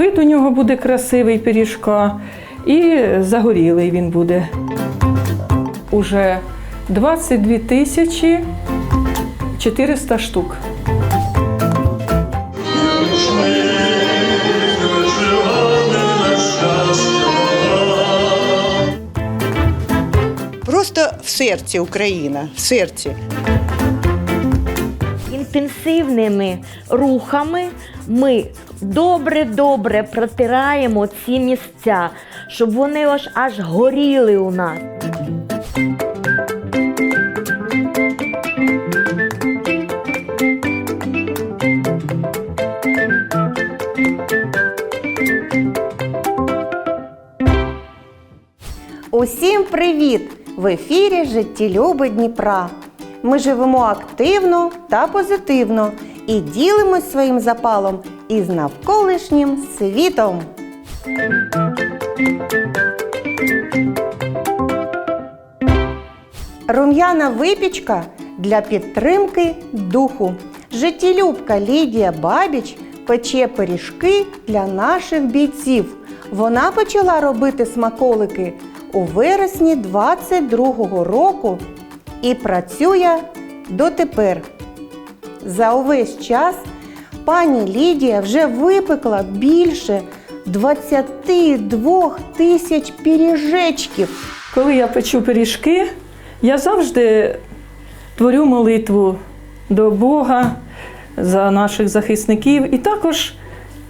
Вид у нього буде красивий пиріжка і загорілий він буде. Уже 22 тисячі 400 штук. Просто в серці Україна, в серці. Інтенсивними рухами ми добре-добре протираємо ці місця, щоб вони аж аж горіли у нас. Усім привіт! В ефірі Життєлюби Дніпра. Ми живемо активно та позитивно і ділимось своїм запалом із навколишнім світом. Рум'яна випічка для підтримки духу. Життєлюбка Лідія Бабіч пече пиріжки для наших бійців. Вона почала робити смаколики у вересні 22-го року і працює дотепер. За увесь час пані Лідія вже випекла більше 22 тисяч пиріжечків. Коли я печу пиріжки, я завжди творю молитву до Бога за наших захисників і також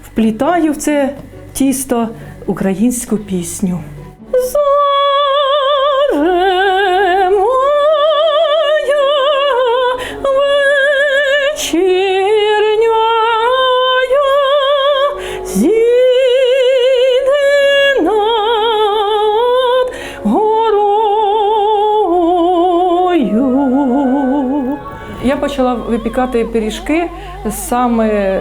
вплітаю в це тісто українську пісню. Я почала випікати пиріжки саме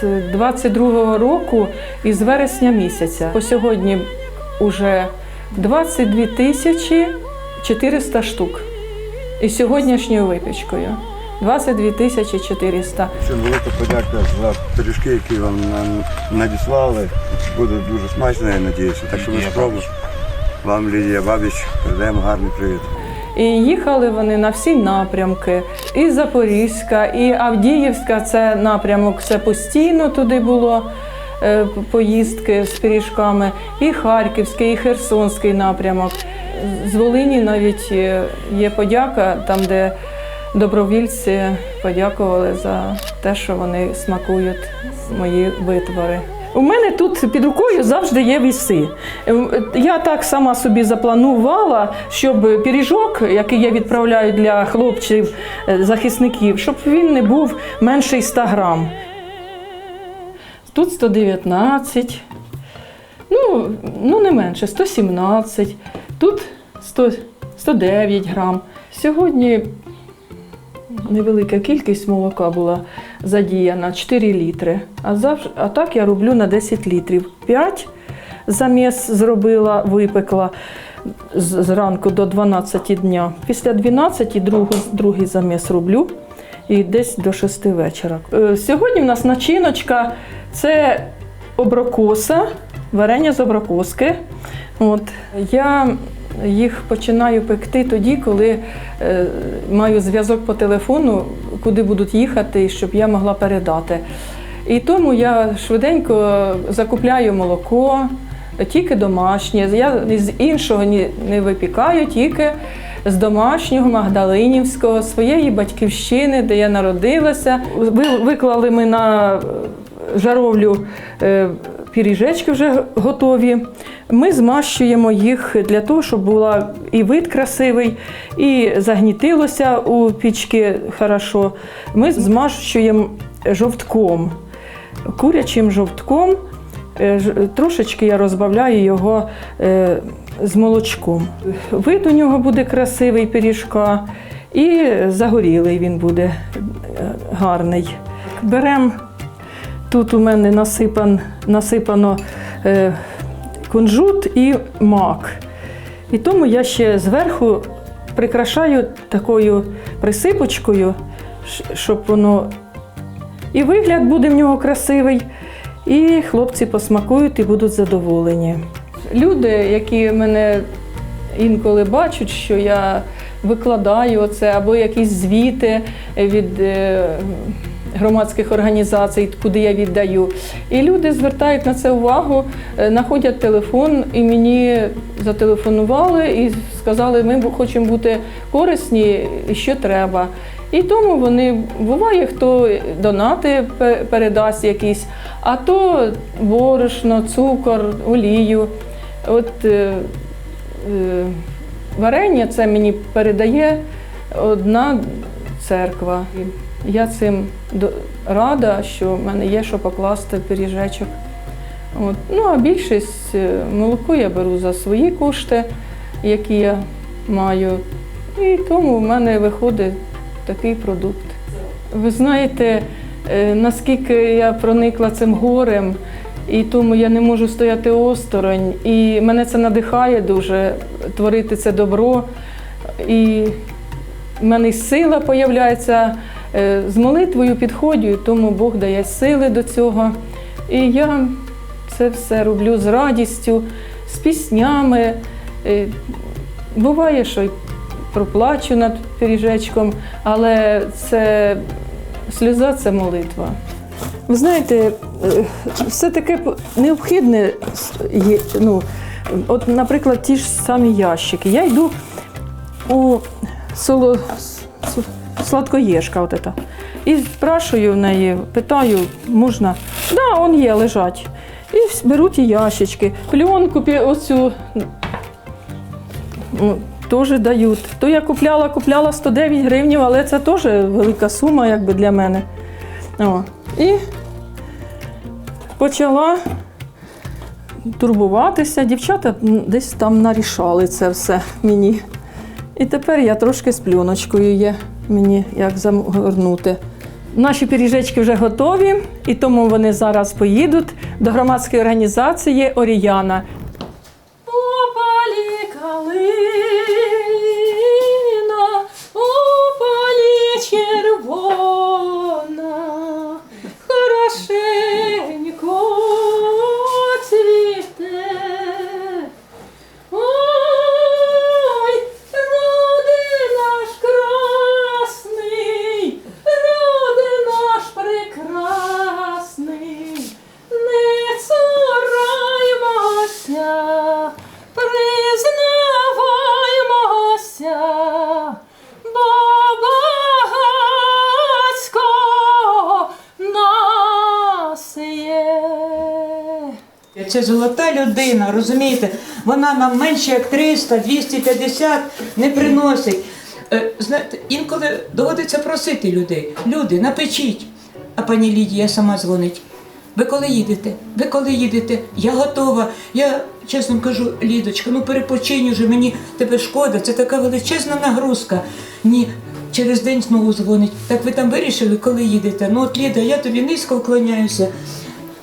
з 22-го року із вересня місяця. По сьогодні вже 22 тисячі 400 штук. Із сьогоднішньою випічкою. 22 тисячі 400. Всім велика подяка за пиріжки, які вам надіслали. Буде дуже смачно, я сподіваюся. Так що ми спробуємо. Вам Лідія Бабіч передаємо гарний привіт. І їхали вони на всі напрямки. І Запорізька, і Авдіївська це напрямок, це постійно туди було е, поїздки з пиріжками, і Харківський, і Херсонський напрямок. З Волині навіть е, є подяка, там, де добровільці подякували за те, що вони смакують мої витвори. У мене тут під рукою завжди є віси. Ем, Я так сама собі запланувала, щоб пиріжок, який я відправляю для хлопців, е, захисників, щоб він не був менший 100 грам. Тут 119, ну, ну не менше, 117, тут 100, 109 грам. Сьогодні невелика кількість молока була задіяна 4 літри. А, завж... а так я роблю на 10 літрів. 5 заміс зробила, випекла зранку до 12 дня. Після 12 другий, другий заміс роблю і десь до 6 вечора. Е, Сьогодні в нас начиночка це оброкоса, варення з оброкоски. От. Я їх починаю пекти тоді, коли е, маю зв'язок по телефону, куди будуть їхати, щоб я могла передати. І тому я швиденько закупляю молоко, тільки домашнє. Я з іншого не випікаю, тільки з домашнього Магдалинівського, своєї батьківщини, де я народилася. Ви- Виклали ми на жаровлю пиріжечки вже готові. Ми змащуємо їх для того, щоб була і вид красивий, і загнітилося у пічки хорошо. Ми змащуємо жовтком, курячим жовтком. Е, Трошечки я розбавляю його е, з молочком. Вид у нього буде красивий пиріжка і загорілий він буде е, гарний. Беремо Тут у мене насипан, насипано е, кунжут і мак. І тому я ще зверху прикрашаю такою присипочкою, щоб воно і вигляд буде в нього красивий, І хлопці посмакують і будуть задоволені. Люди, які мене інколи бачать, що я викладаю це, або якісь звіти від е, громадських організацій, куди я віддаю. І люди звертають на це увагу, е, знаходять телефон і мені зателефонували і сказали, ми хочемо бути корисні, що треба. І тому вони буває, хто донати передасть якісь, а то борошно, цукор, олію. От е, е, варення це мені передає одна церква. Я цим рада, що в мене є що покласти пиріжечок. От. Ну, а більшість е, молоко я беру за свої кошти, які я маю. І тому в мене виходить такий продукт. Ви знаєте, е, наскільки я проникла цим горем, і тому я не можу стояти осторонь. І мене це надихає дуже творити це добро. І в мене сила появляється. Е, З молитвою підходжу, і тому Бог дає сили до цього. І я це все роблю з радістю, з піснями. Е, Буває, що й проплачу над пиріжечком, але це сльоза це молитва. Ви знаєте, е, все таке необхідне. Ну, от, наприклад, ті ж самі ящики. Я йду у село с- сладкоєшка, от ета, і спрашую в неї, питаю, можна? Да, он є, лежать. І вс- беру ті ящички, пленку оцю ну, теж дають. То я купляла, купляла 109 гривнів, але це теж велика сума якби для мене. О. І почала турбуватися. Дівчата десь там нарішали це все мені. І тепер я трошки з плюночкою є мені як загорнути. Наші пиріжечки вже готові, і тому вони зараз поїдуть до громадської організації Оріяна. Це золота людина, розумієте? Вона нам менше як 300, 250 не приносить. Е, Знаєте, інколи доводиться просити людей. Люди, напечіть. А пані Лідія сама дзвонить. Ви коли їдете? Ви коли їдете? Я готова. Я чесно кажу, Лідочка, ну перепочинь уже, мені тебе шкода, це така величезна нагрузка. Ні, через день знову дзвонить. Так ви там вирішили, коли їдете? Ну от Ліда, я тобі низько вклоняюся.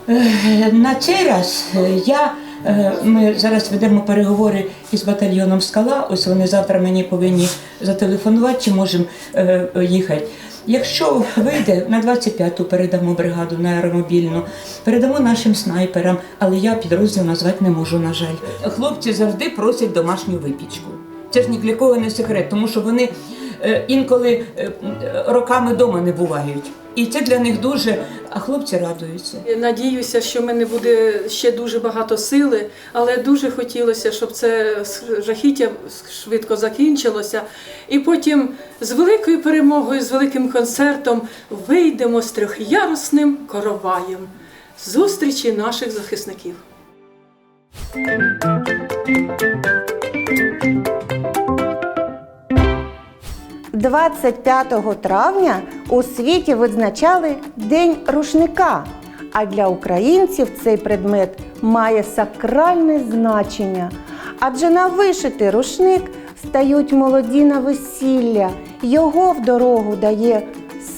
Е, На цей раз е, я, е, ми зараз ведемо переговори із батальйоном Скала. Ось вони завтра мені повинні зателефонувати, чи можемо їхати. Якщо вийде, на 25-ту передамо бригаду на аеромобільну, передамо нашим снайперам, але я підрозділ назвати не можу, на жаль. Хлопці завжди просять домашню випічку. Це ж ні не секрет, тому що вони інколи роками вдома не бувають. І це для них дуже, а хлопці радуються. Надіюся, що в мене буде ще дуже багато сили, але дуже хотілося, щоб це жахіття швидко закінчилося. І потім з великою перемогою, з великим концертом вийдемо з трьохярусним короваєм. Зустрічі наших захисників. 25 травня у світі відзначали День рушника. А для українців цей предмет має сакральне значення. Адже на вишитий рушник стають молоді на весілля. Його в дорогу дає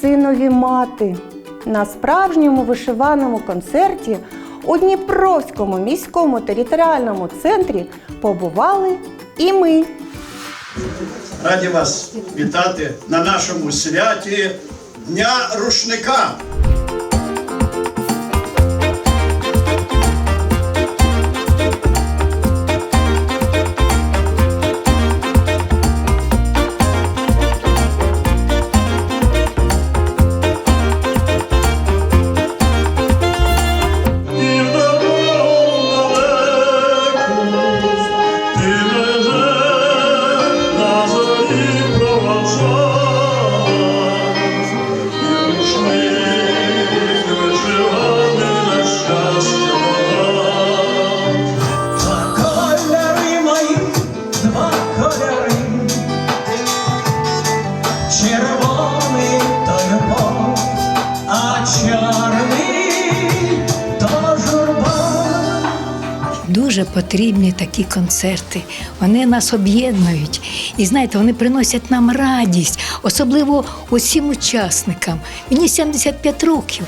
синові мати. На справжньому вишиваному концерті у Дніпровському міському територіальному центрі побували і ми. Раді вас вітати на нашому святі Дня рушника. Потрібні такі концерти. Вони нас об'єднують. І знаєте, вони приносять нам радість, особливо усім учасникам. Мені 75 років.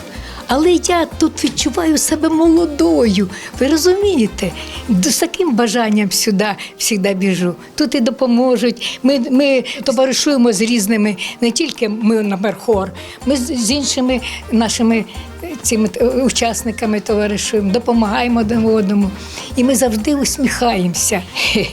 Але я тут відчуваю себе молодою. Ви розумієте? З таким бажанням сюди завжди біжу. Тут і допоможуть. Ми, ми товаришуємо з різними, не тільки ми на хор, ми з, з іншими нашими е, цими е, учасниками товаришуємо, допомагаємо один одному. І ми завжди усміхаємося.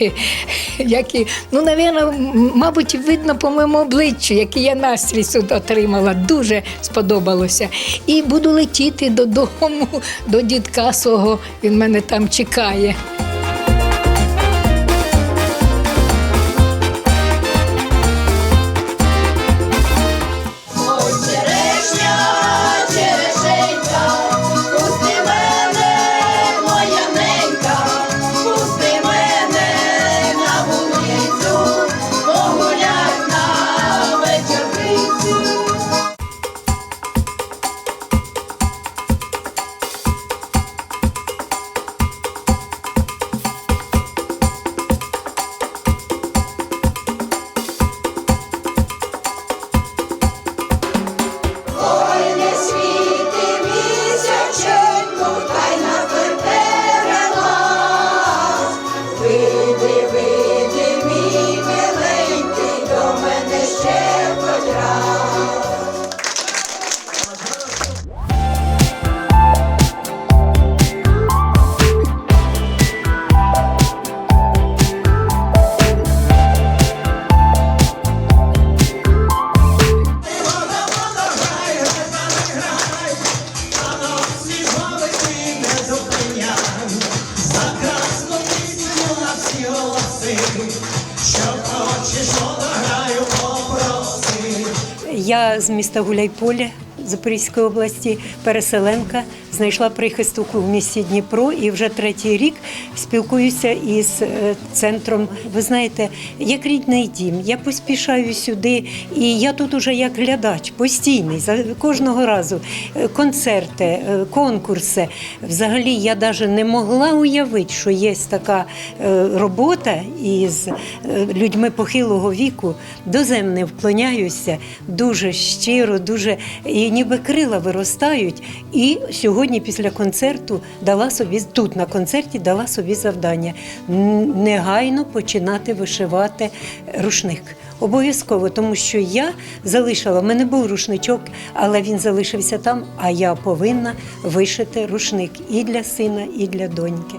Як і, ну, навірно, мабуть, видно по моєму обличчю, який я настрій тут отримала. Дуже сподобалося. І буду летіти додому, до дідка свого. Він мене там чекає. Міста Гуляйполя Запорізької області, переселенка, знайшла прихисток у місті Дніпро і вже третій рік спілкуюся із е, центром. Ви знаєте, як рідний дім. Я поспішаю сюди, і я тут уже як глядач постійний за кожного разу. Е, Концерти, е, конкурси. Взагалі я навіть не могла уявити, що є така робота із людьми похилого віку. Доземне вклоняюся дуже щиро, дуже і ніби крила виростають. І сьогодні, після концерту, дала собі тут на концерті дала собі завдання негайно починати вишивати рушник. Обов'язково, тому що я залишила, в мене був рушничок, але він залишився там, а я повинна вишити рушник і для сина, і для доньки.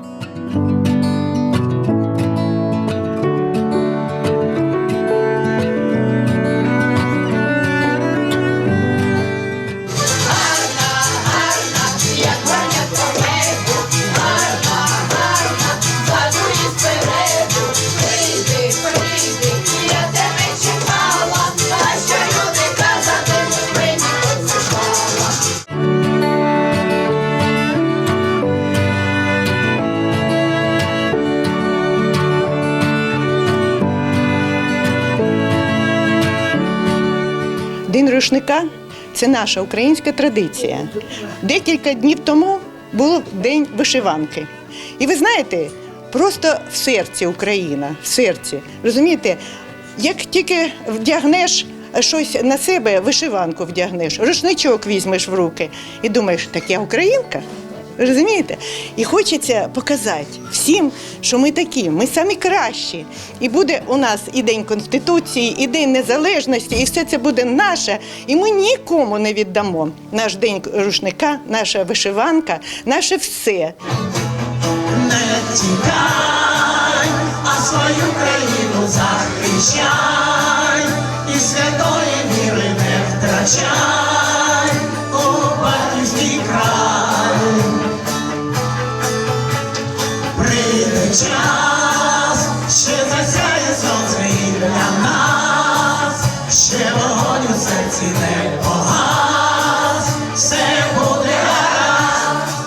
Рушника це наша українська традиція. Декілька днів тому був день вишиванки. І ви знаєте, просто в серці Україна, в серці. Розумієте, як тільки вдягнеш щось на себе, вишиванку вдягнеш, рушничок візьмеш в руки і думаєш, так я українка. Розумієте? І хочеться показати всім, що ми такі, ми самі кращі. І буде у нас і День Конституції, і День Незалежності, і все це буде наше. І ми нікому не віддамо наш день рушника, наша вишиванка, наше все. не тікай, а свою країну захищай, і святої віри не втрачай час, ще засяє сонце і для нас, ще вогонь у серці не погас, все буде гаразд.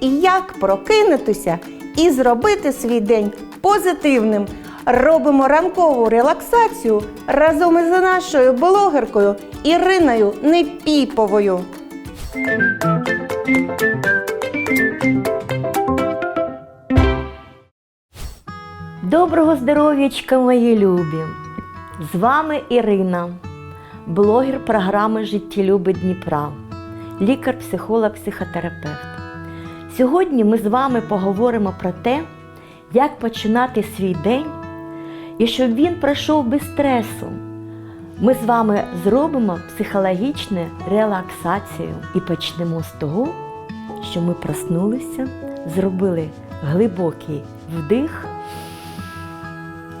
І як прокинутися і зробити свій день позитивним. Робимо ранкову релаксацію разом із нашою блогеркою Іриною Непіповою. Доброго здоров'ячка, мої любі! З вами Ірина, блогер програми Життєлюби Дніпра, лікар, психолог, психотерапевт. Сьогодні ми з вами поговоримо про те, як починати свій день і щоб він пройшов без стресу. Ми з вами зробимо психологічну релаксацію і почнемо з того, що ми проснулися, зробили глибокий вдих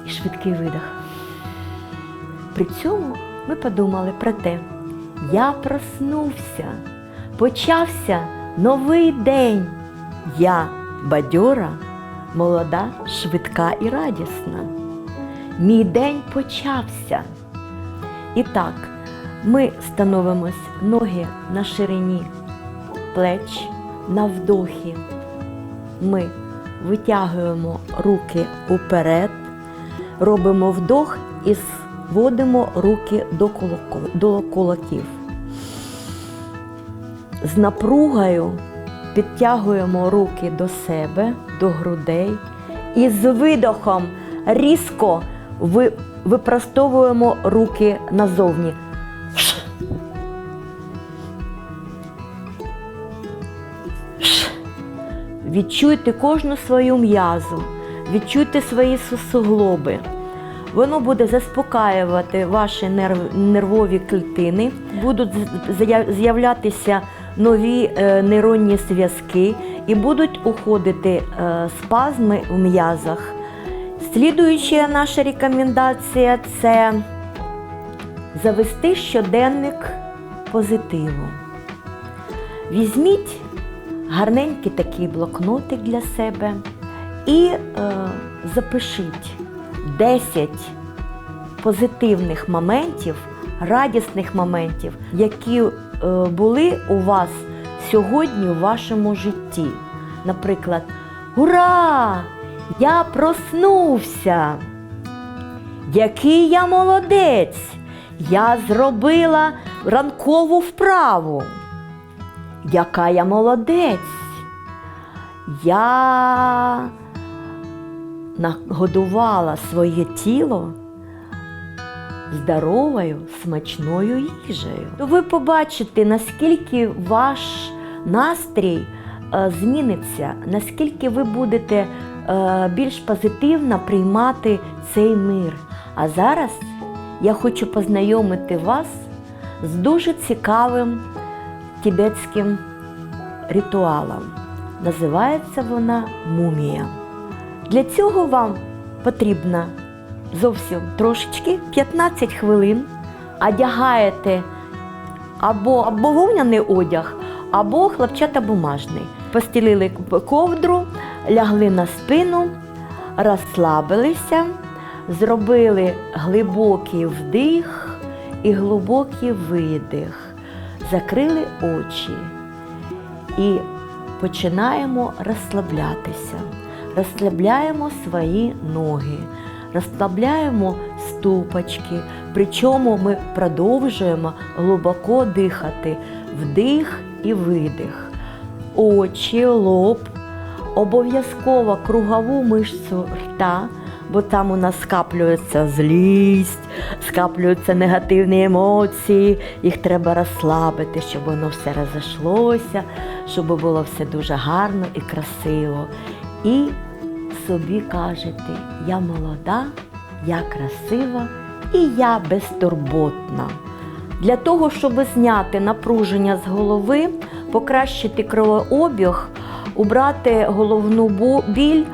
і швидкий видих. При цьому ми подумали про те, я проснувся, почався новий день. Я бадьора, молода, швидка і радісна. Мій день почався. І так, ми становимось ноги на ширині плеч, на вдохі. Ми витягуємо руки уперед, робимо вдох і зводимо руки до, кулаків. З напругою підтягуємо руки до себе, до грудей і з видохом різко випростовуємо руки назовні. Відчуйте кожну свою м'язу, відчуйте свої су- суглоби. Воно буде заспокаювати ваші нерв- нервові клітини, будуть з'являтися нові е, нейронні зв'язки і будуть уходити е, спазми в м'язах. Слідуюча наша рекомендація це завести щоденник позитиву. Візьміть гарненький такий блокнотик для себе і е, запишіть 10 позитивних моментів, радісних моментів, які е, були у вас сьогодні у вашому житті. Наприклад, Ура! Я проснувся! Який я молодець! Я зробила ранкову вправу. Яка я молодець! Я нагодувала своє тіло здоровою, смачною їжею. Ви побачите, наскільки ваш настрій е, зміниться, наскільки ви будете більш позитивно приймати цей мир. А зараз я хочу познайомити вас з дуже цікавим тибетським ритуалом. Називається вона мумія. Для цього вам потрібно зовсім трошечки 15 хвилин одягаєте або, вовняний одяг, або хлопчатобумажний. Постілили ковдру, лягли на спину, розслабилися, зробили глибокий вдих і глибокий видих, закрили очі. І починаємо розслаблятися. Розслабляємо свої ноги, розслабляємо ступочки, причому ми продовжуємо глибоко дихати. Вдих і видих, очі, лоб, обов'язково кругову мишцю рта, бо там у нас скаплюється злість, скаплюються негативні емоції, їх треба розслабити, щоб воно все розійшлося, щоб було все дуже гарно і красиво. І собі кажете, я молода, я красива і я безтурботна. Для того, щоб зняти напруження з голови, покращити кровообіг, убрати головну біль,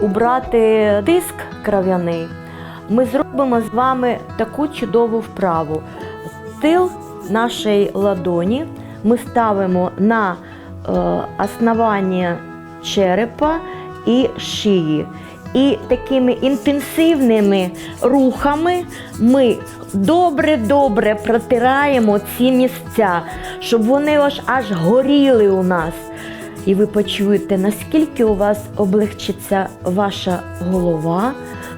убрати тиск кров'яний, ми зробимо з вами таку чудову вправу. Тил нашої ладоні ми ставимо на е, основання черепа і шиї. І такими інтенсивними рухами ми добре-добре протираємо ці місця, щоб вони аж, аж горіли у нас. І ви почуєте, наскільки у вас облегчиться ваша голова,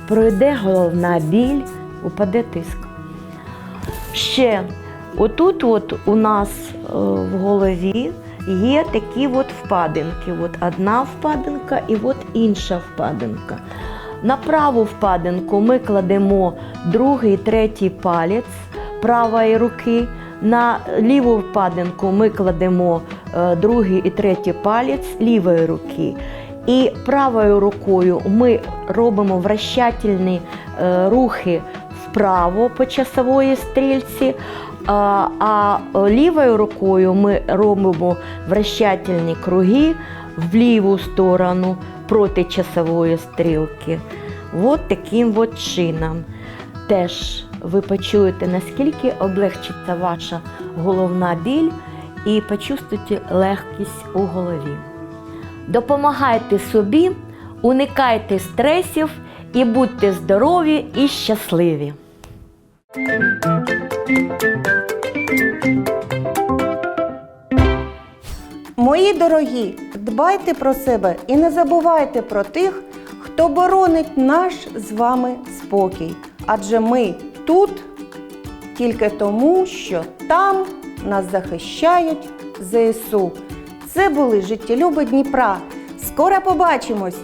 пройде головна біль, упаде тиск. Ще отут от у нас е, в голові є такі от впадинки. От одна впадинка і от інша впадинка. На праву впадинку ми кладемо другий, третій палець правої руки. На ліву впадинку ми кладемо другий і третій палець лівої руки. І правою рукою ми робимо вращательні е, рухи вправо по часової стрільці, а, а лівою рукою ми робимо вращательні круги в ліву сторону проти часової стрілки. От таким от чином. Теж ви почуєте, наскільки облегчиться ваша головна біль і почувствуєте легкість у голові. Допомагайте собі, уникайте стресів і будьте здорові і щасливі! Мої дорогі, дбайте про себе і не забувайте про тих, хто боронить наш з вами спокій. Адже ми тут тільки тому, що там нас захищають ЗСУ. Це були життєлюби Дніпра. Скоро побачимось!